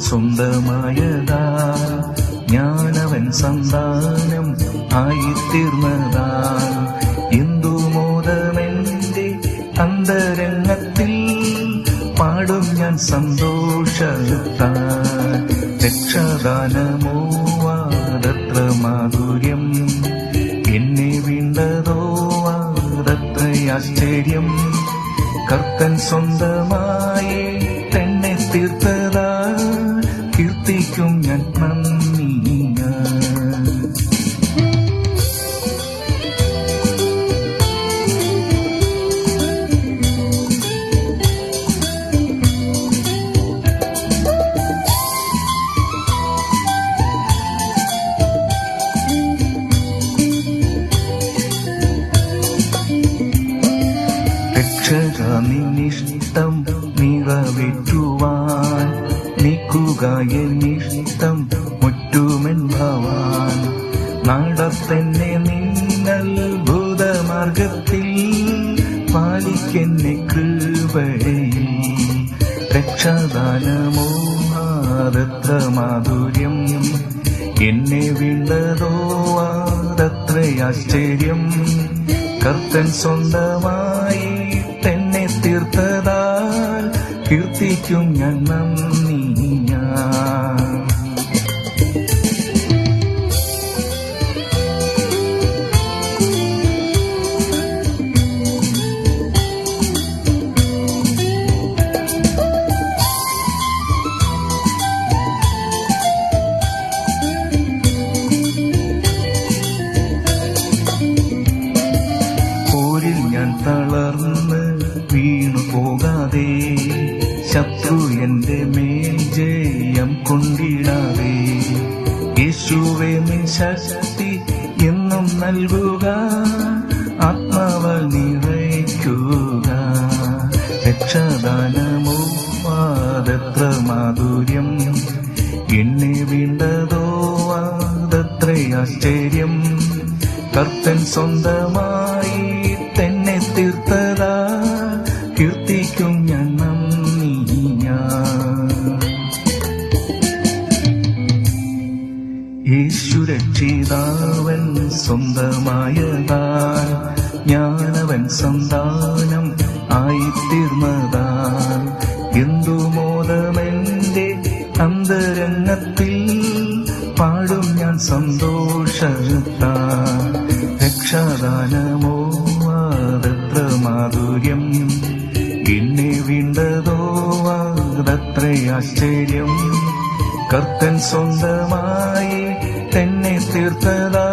സ്വന്തമായതാ. ഞാനവൻ സന്താനം ആയിത്തീർന്നതാ. എന്തു മോദമെന്റെ അന്തരംഗത്തിൽ പാടും ഞാൻ സന്തോഷത്താ രക്ഷാദാനമോ വാദത്ര മാധുര്യം. എന്നെ വീണ്ടതോ ആശ്ചര്യം കർത്തൻ സ്വന്തമായി രക്ഷക നിന്നിഷ്ടം നിറവേറ്റുവാൻ നീക്കുക എന്നിഷ്ടം മുറ്റുമെൻ ഭവാൻ നടത്തന്നെ ഭൂതമാർഗത്തിൽ പാലിക്കെന്നെ കൃപയിൽ. രക്ഷാദാനമോ ആദത്ര മാധുര്യം എന്നെ വീണ്ടതോ ആദത്ര ആശ്ചര്യം. കർത്തൻ സ്വന്തമായി തീർത്തതാൽ കീർത്തിക്കും ഞാൻ നന്ദിയ എന്റെ മേൽ ജയം കൊണ്ടിടവേ. യേശുവെ നീ ശക്തി എന്നും നൽകുക. ആത്മാവ് നിറയ്ക്കുക. രക്ഷദാനമോ വാദത്ര മാധുര്യം. എന്നെ വീണ്ടതോ വാദത്ര ആശ്ചര്യം. കർത്തൻ സ്വന്തമായി യേശു സ്വന്തമായ ജ്ഞാനവൻ ഞാനവൻ സന്താനം ആയിത്തീർന്നതാ എന്തു മോദമെന്റെ അന്തരംഗത്തിൽ പാടും ഞാൻ സന്തോഷത്താ രക്ഷാദാനമോ അതത്ര മാധുര്യം എന്നെ വീണ്ടതോ അതത്ര ആശ്ചര്യം കർത്തൻ സ്വന്തമായി തന്നെ തീർത്തതാ